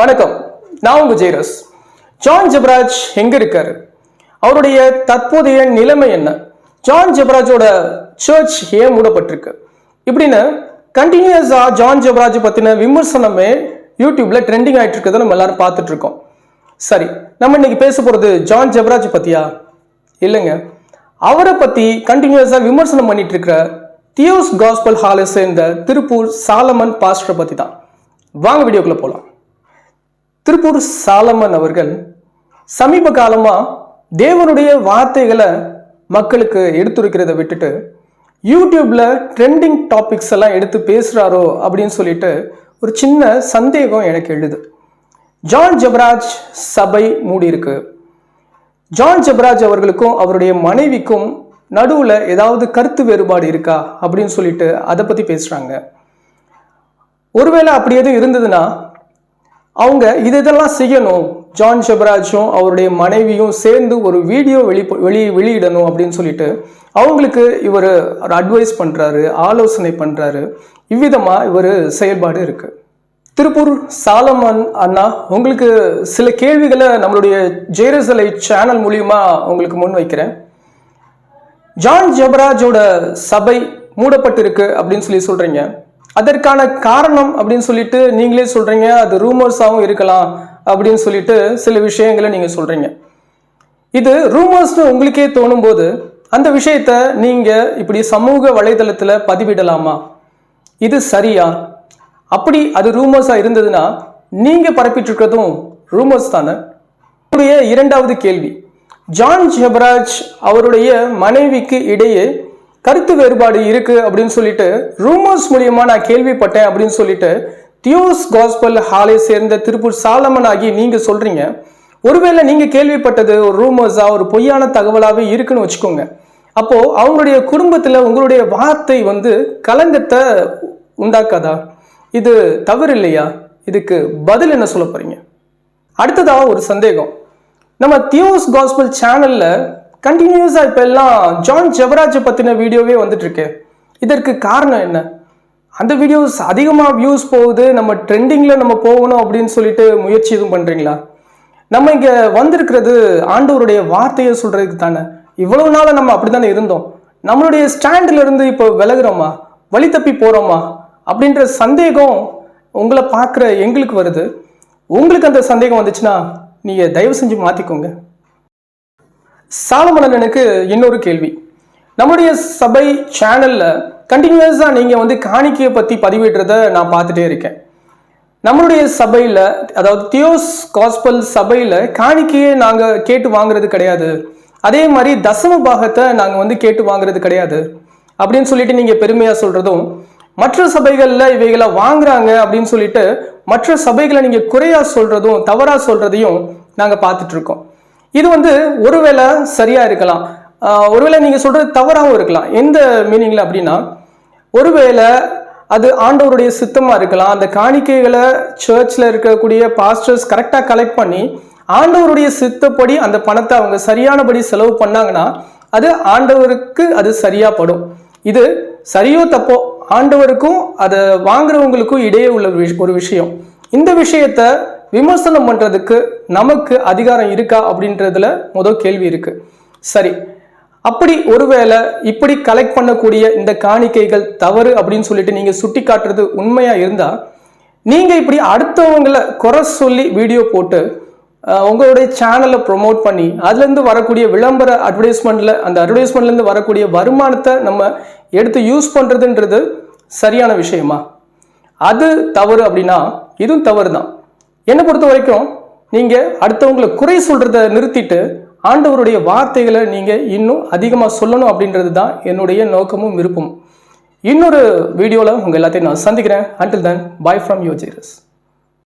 வணக்கம். நான் உங்க ஜெயரஸ். ஜான் ஜெபராஜ் எங்க இருக்காரு? அவருடைய தற்போதைய நிலைமை என்ன? ஜான் ஜெபராஜோட சர்ச் ஏன் மூடப்பட்டிருக்கு? இப்படின்னு கண்டினியூஸா ஜான் ஜெபராஜ் பத்தின விமர்சனமே யூடியூப்ல ட்ரெண்டிங் ஆயிட்டு இருக்கிறத நம்ம எல்லாரும் பார்த்துட்டு இருக்கோம் சரி நம்ம இன்னைக்கு பேச போறது ஜான் ஜெபராஜ் பத்தியா? இல்லைங்க. அவரை பத்தி கண்டினியூஸா விமர்சனம் பண்ணிட்டு இருக்கிற தியோஸ் காஸ்பல் ஹாலை சேர்ந்த திருப்பூர் சாலமன் பாஸ்டரை பத்தி தான் வாங்க வீடியோக்குள்ள போலாம். திருப்பூர் சாலமன் அவர்கள் சமீப காலமாக தேவனுடைய வார்த்தைகளை மக்களுக்கு எடுத்துரைக்கிறத விட்டுட்டு யூடியூப்பில் ட்ரெண்டிங் டாபிக்ஸ் எல்லாம் எடுத்து பேசுகிறாரோ அப்படின்னு சொல்லிட்டு ஒரு சின்ன சந்தேகம் எனக்கு எழுது. ஜான் ஜெபராஜ் சபை மூடியிருக்கு ஜான் ஜெபராஜ் அவர்களுக்கும் அவருடைய மனைவிக்கும் நடுவில் ஏதாவது கருத்து வேறுபாடு இருக்கா அப்படின்னு சொல்லிட்டு அதை பற்றி பேசுகிறாங்க ஒருவேளை அப்படி எதுவும் இருந்ததுன்னா அவங்க இது இதெல்லாம் செய்யணும். ஜான் ஷெபராஜும் அவருடைய மனைவியும் சேர்ந்து ஒரு வீடியோ வெளி வெளி வெளியிடணும் அப்படின்னு சொல்லிட்டு அவங்களுக்கு இவர் அட்வைஸ் பண்ணுறாரு ஆலோசனை பண்ணுறாரு இவ்விதமாக இவர் செயல்பாடு இருக்குது திருப்பூர் சாலமன் அண்ணா உங்களுக்கு சில கேள்விகளை நம்மளுடைய ஜெயரசலை சேனல் மூலியமா உங்களுக்கு முன் வைக்கிறேன். ஜான் ஜபராஜோட சபை மூடப்பட்டிருக்கு அப்படின்னு சொல்லி சொல்றீங்க. அதற்கான காரணம் அப்படின்னு சொல்லிட்டு நீங்களே சொல்றீங்க அது ரூமர்ஸாகவும் இருக்கலாம் அப்படின்னு சொல்லிட்டு சில விஷயங்களை நீங்க சொல்றீங்க. இது ரூமர்ஸ்னு உங்களுக்கே தோணும் போது அந்த விஷயத்த நீங்க இப்படி சமூக வலைதளத்தில் பதிவிடலாமா? இது சரியா? அப்படி அது ரூமர்ஸாக இருந்ததுன்னா நீங்க பரப்பிட்டுருக்கிறதும் ரூமர்ஸ் தானே? இரண்டாவது கேள்வி. ஜான் ஜெபராஜ் அவருடைய மனைவிக்கு இடையே கருத்து வேறுபாடு இருக்கு அப்படின்னு சொல்லிட்டு ரூமர்ஸ் மூலியமா நான் கேள்விப்பட்டேன் அப்படின்னு சொல்லிட்டு தியோஸ் காஸ்பல் ஹாலை சேர்ந்த திருப்பூர் சாலமன் ஆகி நீங்க சொல்றீங்க. ஒருவேளை நீங்க கேள்விப்பட்டது ஒரு ரூமர்ஸா ஒரு பொய்யான தகவலாவே இருக்குன்னு வச்சுக்கோங்க. அப்போ அவங்களுடைய குடும்பத்துல உங்களுடைய வார்த்தை வந்து கலங்கத்தை உண்டாக்காதா? இது தவறு இல்லையா இதுக்கு பதில் என்ன சொல்ல போறீங்க? அடுத்ததாக ஒரு சந்தேகம். நம்ம தியோஸ் காஸ்பல் சேனல்ல கண்டினியூஸாக இப்போ எல்லாம் ஜான் ஜெவராஜை பற்றின வீடியோவே வந்துட்டுருக்கு. இதற்கு காரணம் என்ன? அந்த வீடியோஸ் அதிகமாக வியூஸ் போகுது நம்ம ட்ரெண்டிங்கில் நம்ம போகணும் அப்படின்னு சொல்லிட்டு முயற்சி எதுவும் பண்ணுறீங்களா நம்ம இங்கே வந்திருக்கிறது ஆண்டவருடைய வார்த்தையை சொல்கிறதுக்கு தானே. இவ்வளவு நாளாக நம்ம அப்படித்தானே இருந்தோம். நம்மளுடைய ஸ்டாண்டிலிருந்து இப்போ விலகுறோமா? வழி தப்பி போகிறோமா அப்படின்ற சந்தேகம் உங்களை பார்க்குற எங்களுக்கு வருது. உங்களுக்கு அந்த சந்தேகம் வந்துச்சுன்னா நீங்கள் தயவு செஞ்சு மாற்றிக்கோங்க சாலமணனுக்கு இன்னொரு கேள்வி. நம்முடைய சபை சேனலில் கண்டினியூஸாக நீங்கள் வந்து காணிக்கையை பற்றி பதிவிடுறத நான் பார்த்துட்டே இருக்கேன். நம்மளுடைய சபையில் அதாவது தியோஸ் காஸ்பல் சபையில் காணிக்கையை நாங்கள் கேட்டு வாங்குறது கிடையாது. அதே மாதிரி தசம பாகத்தை நாங்கள் வந்து கேட்டு வாங்குறது கிடையாது. அப்படின்னு சொல்லிட்டு நீங்கள் பெருமையாக சொல்கிறதும் மற்ற சபைகளில் இவைகளை வாங்குறாங்க அப்படின்னு சொல்லிட்டு மற்ற சபைகளை நீங்கள் குறையாக சொல்கிறதும் தவறாக சொல்கிறதையும் நாங்கள் பார்த்துட்ருக்கோம் இது வந்து ஒருவேளை சரியா இருக்கலாம். ஒருவேளை நீங்க சொல்றது தவறாகவும் இருக்கலாம். எந்த மீனிங்ல அப்படின்னா ஒருவேளை அது ஆண்டவருடைய சித்தமாக இருக்கலாம். அந்த காணிக்கைகளை சர்ச்சில் இருக்கக்கூடிய பாஸ்டர்ஸ் கரெக்டாக கலெக்ட் பண்ணி ஆண்டவருடைய சித்தப்படி அந்த பணத்தை அவங்க சரியானபடி செலவு பண்ணாங்கன்னா அது ஆண்டவருக்கு அது சரியாக படும். இது சரியோ தப்போ ஆண்டவருக்கும் அதை வாங்குறவங்களுக்கும் இடையே உள்ள ஒரு விஷயம். இந்த விஷயத்த விமர்சனம் பண்ணுறதுக்கு நமக்கு அதிகாரம் இருக்கா அப்படின்றதுல முதல் கேள்வி இருக்குது சரி அப்படி ஒருவேளை இப்படி கலெக்ட் பண்ணக்கூடிய இந்த காணிக்கைகள் தவறு அப்படின்னு சொல்லிட்டு நீங்கள் சுட்டி காட்டுறது உண்மையாக இருந்தால் நீங்கள் இப்படி அடுத்தவங்களை குறை சொல்லி வீடியோ போட்டு உங்களுடைய சேனலை ப்ரொமோட் பண்ணி அதுலேருந்து வரக்கூடிய விளம்பர அட்வர்டைஸ்மெண்ட்டில் அந்த அட்வர்டைஸ்மெண்ட்லேருந்து வரக்கூடிய வருமானத்தை நம்ம எடுத்து யூஸ் பண்ணுறதுன்றது சரியான விஷயமா? அது தவறு அப்படின்னா இதுவும் தவறு தான் என்னை பொறுத்த வரைக்கும் நீங்கள் அடுத்தவங்களை குறை சொல்கிறத நிறுத்திட்டு ஆண்டவருடைய வார்த்தைகளை நீங்கள் இன்னும் அதிகமாக சொல்லணும் அப்படின்றது தான் என்னுடைய நோக்கமும் விருப்பம் இன்னொரு வீடியோவில் உங்கள் எல்லாத்தையும் நான் சந்திக்கிறேன். அண்டில் தன் பாய் ஃப்ரம் யூ ஜீரஸ்